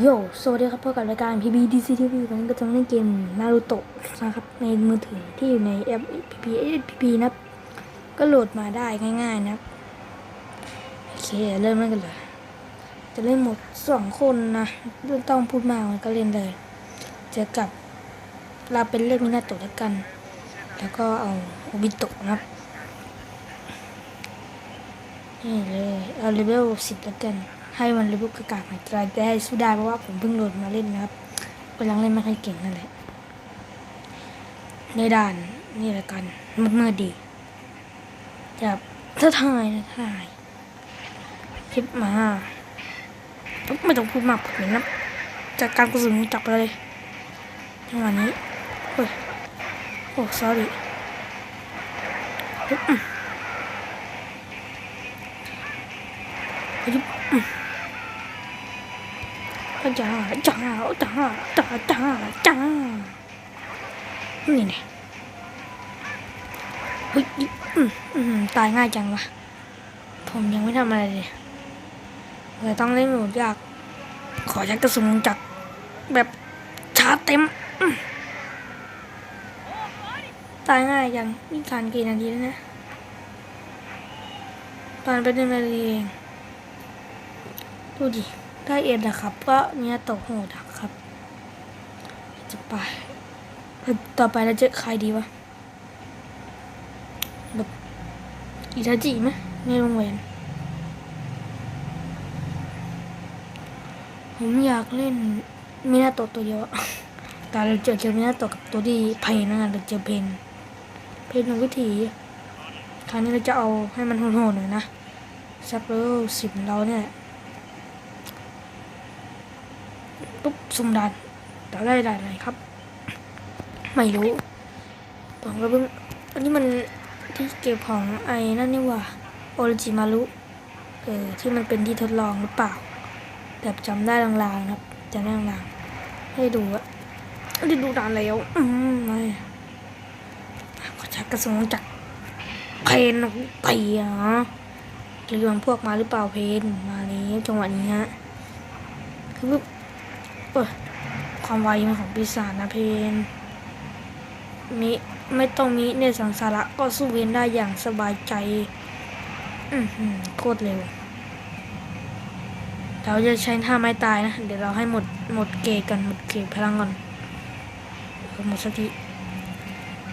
โยสวัสดีครับพบกับรายการ PB DC TV วันนี้ก็จะมาเล่นเกมนารูโตะนะครับ ในมือถือที่อยู่ในแอป PP PP นะครับ ก็โหลดมาได้ง่าย ๆนะครับ โอเค เริ่มเล่นกันเลย จะเล่นหมดสองคนนะไม่ต้องพูดมากก็เล่นเลยเจอกับเราเป็นเล่นมินาโตะแล้วกัน แล้วก็เอาโอบิโตะนะครับ นี่เลย เอาเลเวลสิบแล้วกัน ให้มันเลเวลกากาหน่อยแต่แต่ให้สู้ได้เพราะว่าผมเพิ่งโหลดมาเล่นนะครับกำลังเล่นไม่ค่อยเก่งนั่นแหละในด่านนี่ละกันมืดมืดๆดีจะถ้าทายนะทายคลิปมาไม่ต้องพูดมากผมเห็นนะจากการกระสุนจับไปเลยจังหวะนี้โอ้ยโอ้ sorry ยุบ จ้าจ้าจ้าจ้าจ้าจ้านี่ไงเฮ้ยอืมตายง่ายจังวะผมยังไม่ทำอะไรเลยเลยต้องเล่นหนูยาก ขอยักกระสุนจากแบบชาร์จเต็ม ตายง่ายจังนี่การกี่นาทีแล้วนะตอนไปหนึ่งนาทีเองดูดิ ได้เอ็ดนะครับ ก็เนี่ยตกโหดครับ จะไป ต่อไปเราจะใครดีวะแบบอิทาจิไหมในโรงแรมผมอยากเล่นมินาโตะตัวเดียวอะแต่เราเจอเจอมินาโตะกับตัวที่เพนนะเราเจอเพนเพนของวิธีคราวนี้เราจะเอาให้มันโหดๆหน่อยนะสักเลเวลสิบเราเนี่ย ปุ๊บสุ่มด่านแต่ได้ด่านไหนครับ ไม่รู้ผมก็เพิ่งอันนี้มันที่เก็บของไอ้นั่นนี่ว่าโอริจิมารุเออที่มันเป็นที่ทดลองหรือเปล่า แบบจำได้ลางๆครับจำได้ลางๆให้ดูอะได้ดูด่านแล้ว อืมไม่ขอชักกระสุนจากเพนไปอะเรื่องพวกมาหรือเปล่าเพนมานี้จังหวะนี้ฮะคือปุ๊บ เอ้ยความไวมันของปีศาจนะเพนมิไม่ต้องมีในสังสาระก็สู้เวนได้อย่างสบายใจ อือหือโคตรเร็ว เราจะใช้ท่าไม้ตายนะ เดี๋ยวเราให้หมดหมดเกกันหมดเกพลังก่อนหมดสักที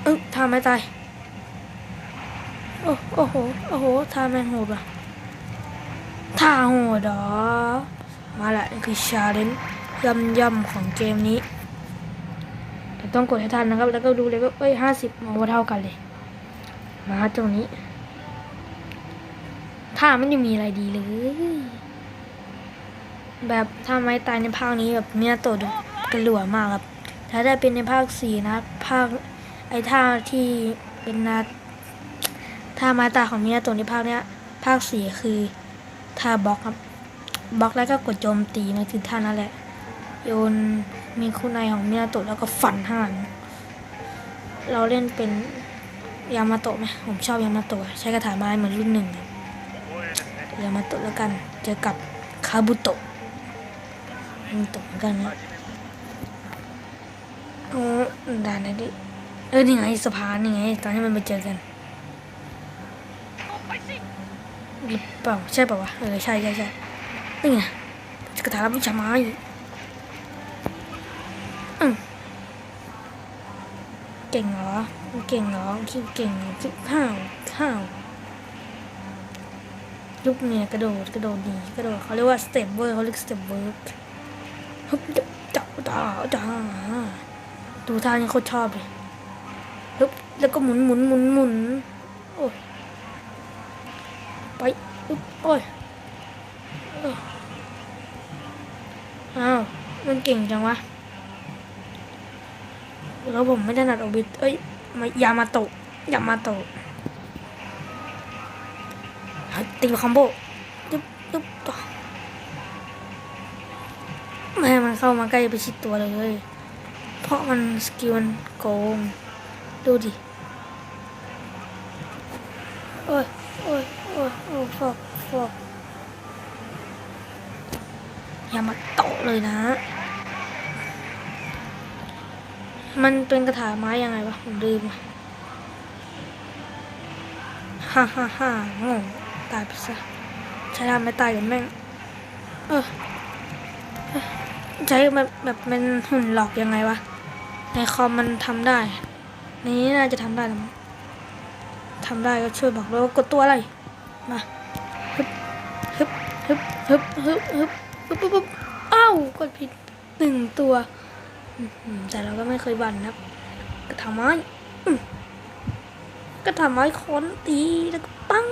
เอ้ยท่าไม้ตาย โอ้โอ้โห โอ้โหท่าแม่งโหดว่ะท่าโหดเหรอมาละนี่คือชาเลนจ์ ย่ำย่ำของเกมนี้แต่ต้องกดให้ทันนะครับ แล้วก็ดูเลยว่าเอ้ยห้าสิบมาเท่ากันเลย มาตรงนี้ ถ้ามันยังมีอะไรดีเลย แบบถ้าไม้ตายในภาคนี้แบบเนี้ยโตดกระหลัวมากครับ ถ้าได้เป็นในภาคสี่นะภาคไอ้ท่าที่เป็นนาท่าไม้ตายของเมียโตในภาคเนี้ย ภาคสี่คือท่าบล็อกครับบล็อกแล้วก็กดโจมตีมันคือท่านั่นแหละ โยนมีคุณนของเมียโตะแล้วก็ฟันห้างเราเล่นเป็นยามาโตะไหมผมชอบยามาโตะใช้กระถาไม้เหมือนรุ่นหนึ่งยามาโตะแล้วกันเจอกับคาบุโตะคาบุโตะเหมือนกันนะโอ้ด่านไหนดิเออนี่ไงสะพานนี่ไงตอนที่มันไปเจอกันหรือเปล่าใช่ป่าวะเออใช่ใช่ใช่นี่ไงกระถาวิชาไม้อืมเก่งเหรอเก่งเหรอคิดเก่งคิดข้าวข้าวยุคเนี่ยกระโดดกระโดดดีกระโดดเขาเรียกว่าสเต็ปเวอร์เขาเรียกสเต็ปเวอร์ฮึบจับจ้าจ้าดูท่านี้โคตรชอบเลยฮึบแล้วก็หมุนหมุนหมุนหมุนโอ้ยไปอึ๊บโอ้ยอ้าวมันเก่งจังวะ แล้วผมไม่ถนัดโอบิเอ้ยมายามาโตะยามาโตะตีคอมโบตึ๊บตึ๊บต่อไม่ให้มันเข้ามาใกล้ไปชิดตัวเลย เพราะมันสกิลมันโกง ดูดิ โอ้ยโอ้ยโอ้ยโอ้ยฟอกฟอกยามาโตะเลยนะ มันเป็นกระถางไม้ยังไงวะผมลืมอะฮ่าฮ่าฮ่างงตายไปซะใช้ทำไม่ตายกันแม่ง เออใช้แบบแบบเป็นหุ่นหลอกยังไงวะ ในคอมมันทำได้ในนี้น่าจะทำได้ทำได้ก็ช่วยบอกด้วยว่ากดตัวอะไร มาฮึบฮึบฮึบฮึบฮึบฮึบฮึบฮึบอ้าวกดผิดหนึ่งตัว แต่เราก็ไม่เคยบันนะกระถางไม้กระถางไม้ค้อนตีแล้วก็ปั้ง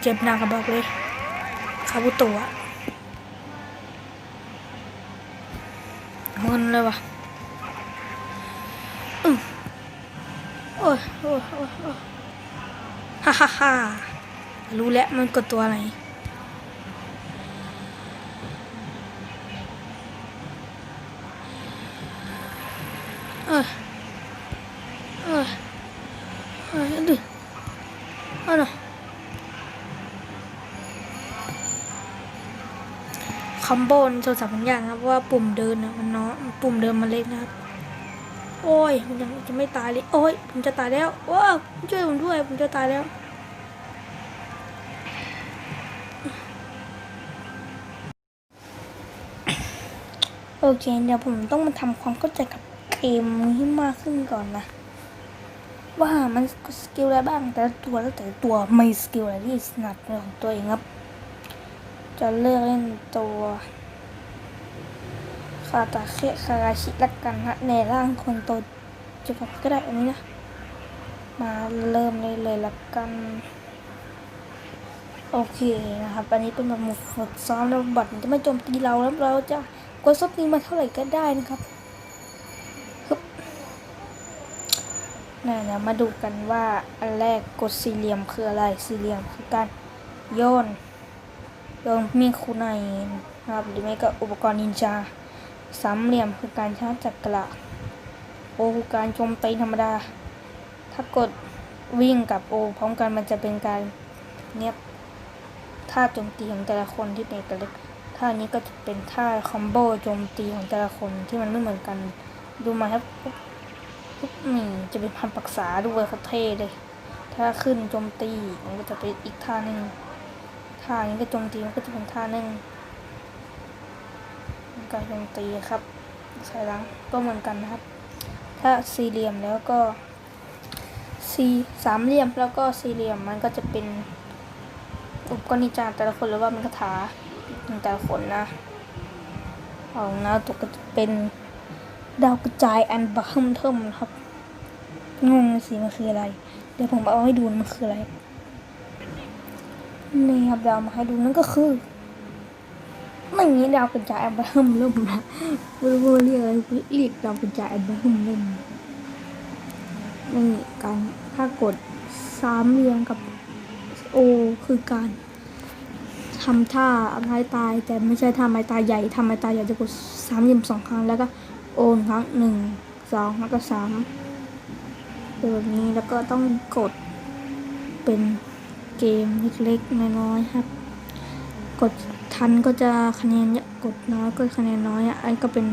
เจ็บหนักก็บอกเลยคาบุโตะเงินเลยวะโอ้ยโอ้ยโอ้ยฮ่าฮ่าฮ่ารู้แล้วมันกดตัวออเอ อเออดิเอาหน่อยคอมโบนโทรศัพท์บางอย่างครับว่าปุ่มเดินนะมันเนาะปุ่มเดินมันเล็กนะครับโอ้ยมันยังจะไม่ตายเลยโอ้ยผมจะตายแล้วว้าวช่วยผมด้วยผมจะตายแล้วโอเคเดี๋ยวผมต้องมาทำความเข้าใจกับ เกมนี้มากขึ้นก่อนนะ ว่ามันสกิลอะไรบ้างแต่ตัวแล้วแต่ตัวไมีสกิลอะไรที่ถนัดในของตัวเองครับ จะเลือกเล่นตัวคาตาเคคาราชิละกันฮะในร่างคนโตจะแบบก็ได้อันนี้นะ มาเริ่มเลยเลยละกัน โอเคนะครับ อันนี้เป็นแบบหมดฝึกซ้อมแล้วบัตรมันจะไม่โจมตีเราแล้วเราจะกดซบนี้มาเท่าไหร่ก็ได้นะครับฮึบ นี่เดี๋ยวมาดูกันว่าอันแรกกดสี่เหลี่ยมคืออะไรสี่เหลี่ยมคือการโยนโยนมีคูไนนะครับหรือไม่ก็อุปกรณ์นินจาสามเหลี่ยมคือการชาร์จจักระโอคือการโจมตีธรรมดา ถ้ากดวิ่งกับโอพร้อมกันมันจะเป็นการเนียบท่าโจมตีของแต่ละคนที่เป็นเอกลักท่านี้ก็จะเป็นท่าคอมโบโจมตีของแต่ละคนที่มันไม่เหมือนกันดูมาครับ ปุ๊บนี่จะเป็นพันปรักษาด้วยเขาเท่เลย ถ้าขึ้นโจมตีมันก็จะเป็นอีกท่าหนึ่งท่านี้ก็โจมตีมันก็จะเป็นท่าหนึ่งการโจมตีครับใส่หลังก็เหมือนกันนะครับ ถ้าสี่เหลี่ยมแล้วก็สี่สามเหลี่ยมแล้วก็สี่เหลี่ยมมันก็จะเป็นอุปกรณ์นินจาแต่ละคนหรือว่ามันคาถาแต่ละคนนะของนาตุกก็จะเป็น ดาวกระจายอันบะเทิมเทิมนะครับ งงสิมันคืออะไร เดี๋ยวผมเอาให้ดูมันคืออะไร นี่ครับดาวมาให้ดูนั่นก็คือไม่มีดาวกระจายอันบะเทิมเริ่มนะไม่รู้ว่าเรียกอะไรเรียกดาวกระจายอันบะเทิมเริ่มนี่การถ้ากดสามเหลี่ยมกับโอคือการทำท่าไม้ตาย แต่ไม่ใช่ท่าไม้ตายใหญ่ทำไม้ตายใหญ่จะกดสามเหลี่ยมสองครั้งแล้วก็ โอนครั้งหนึ่งสองแล้วก็สามแบบนี้แล้วก็ต้องกดเป็นเกมเล็กๆน้อยๆครับ กดทันก็จะคะแนนเยอะกดน้อยก็คะแนนน้อยอะอันก็เป็น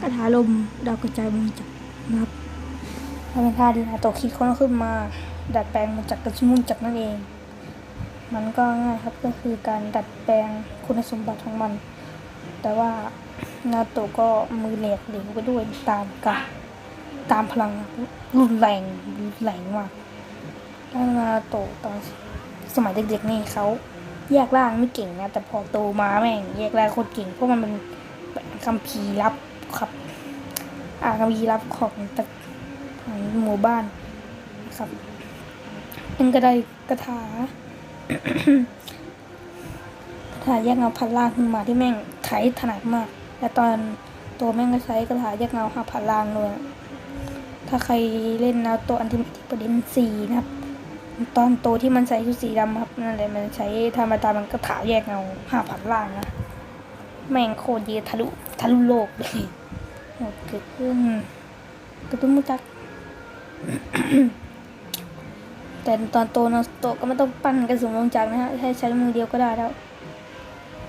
กระถาลมดาวกระจายวงจักรนะครับถ้าเป็นท่าดีนะตัวคิดค้นขึ้นมา ดัดแปลงมาจากกระชุมุนจักรนั่นเอง มันก็ง่ายครับก็คือการดัดแปลงคุณสมบัติของมัน แต่ว่านาโตก็มือเหลกเหลวไปด้วยตามกับตามพลังรุนแรงรุนแรงมากแล้วนาโตตอนสมัยเด็กๆนี่เขาแยกร่างไม่เก่งนะ แต่พอโตมาแม่งแยกร่างโคตรเก่งเพราะมันเป็นคัมภีร์ลับครับอ่าคัมภีร์ลับของตะของหมู่บ้านครับเป็นกระไดกระถากระถาแยกเงาพันล่างขึ้นมาที่แม่ง ไขถนัดมากและตอนตัวแม่งก็ใช้กระถาแยกเงาหาพันล่างเลย ถ้าใครเล่นนาตัวอันที่ประเด็นสีนะครับ ตอนโตที่มันใส่ชุดสีดำครับนั่นแหละมันใช้ธรรมดามันกระถาแยกเงาหาพันล่างนะ แม่งโคตรดีทะลุทะลุโลกเลยโหดเกิดขึ้นกระตุ้นมุจัก แต่ตอนโตนาโตก็ไม่ต้องปั้นกระสุนวงจักรนะฮะแค่ใช้มือเดียวก็ได้แล้ว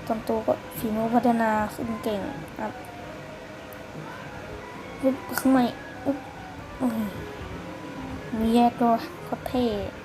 ตอนโตก็ฝีมือพัฒนาขึ้นเก่งครับปุ๊บข้างในอุ๊บโอ้ยมีแยกด้วยโคตรเท่แต่